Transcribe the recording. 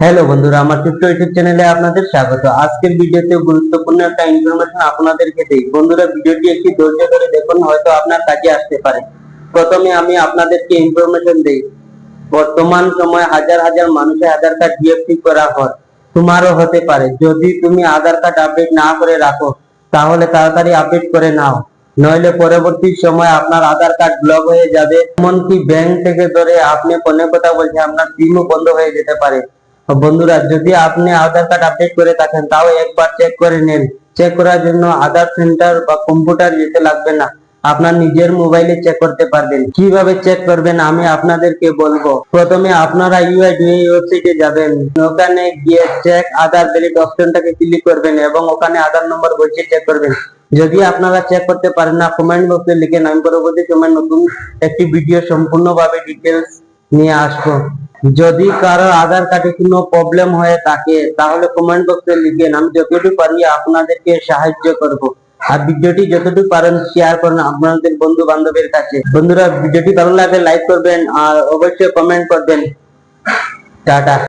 Hello বন্ধুরা, আমার ছোট্ট ইউটিউব চ্যানেলে আপনাদের স্বাগত। আজকের ভিডিওতে গুরুত্বপূর্ণ একটা ইনফরমেশন আপনাদেরকে দেই। বন্ধুরা, ভিডিওটি একটি ধৈর্য ধরে দেখুন, হয়তো আপনার কাজে আসতে পারে। প্রথমে আমি আপনাদেরকে ইনফরমেশন দেই। বর্তমান সময়ে হাজার হাজার মানুষের আধার কার্ড ডিএফটি করা হয়। তোমারও হতে পারে। যদি তুমি আধার কার্ড আপডেট না করে রাখো, তাহলে তাড়াতাড়ি আপডেট করে নাও। নইলে পরবর্তী সময় আপনার আধার কার্ড ব্লক হয়ে যাবে। এমনকি ব্যাংক থেকে ধরে আপনি ফোনে কথা বলছে আপনার সিমও বন্ধ হয়ে যেতে পারে। বন্ধুরা, যদি আপনি আধার কার্ড আপডেট করে থাকেন, তাও একবার চেক করে নেন। চেক করার জন্য আধার সেন্টার বা কম্পিউটার যেতে লাগবে না। আপনার নিজের মোবাইলে চেক করতে পারবেন। কীভাবে চেক করবেন আমি আপনাদেরকে বলব। প্রথমে আপনারা ইউআইডিএ ওয়েবসাইটে যাবেন। ওখানে গিয়ে চেক আধার ভ্যালিড অপশনটাকে ক্লিক করবেন এবং ওখানে আধার নম্বর বলছে চেক করবেন। যদি আপনারা চেক করতে পারেন না কমেন্ট বক্সে লিখে আমি পরবর্তী সময় নতুন একটি ভিডিও সম্পূর্ণভাবে ডিটেলস নিয়ে আসব। যদি কারও আধার কার্ডে কোনো প্রবলেম হয়ে থাকে, তাহলে কমেন্ট বক্সে লিখেন। আমি যতটুকু পারি আপনাদেরকে সাহায্য করব। আর ভিডিওটি যতটুকু পারেন শেয়ার করুন আপনাদের বন্ধু বান্ধবের কাছে। বন্ধুরা, ভিডিওটি ভালো লাগলে লাইক করবেন আর অবশ্যই কমেন্ট করবেন। টাটা।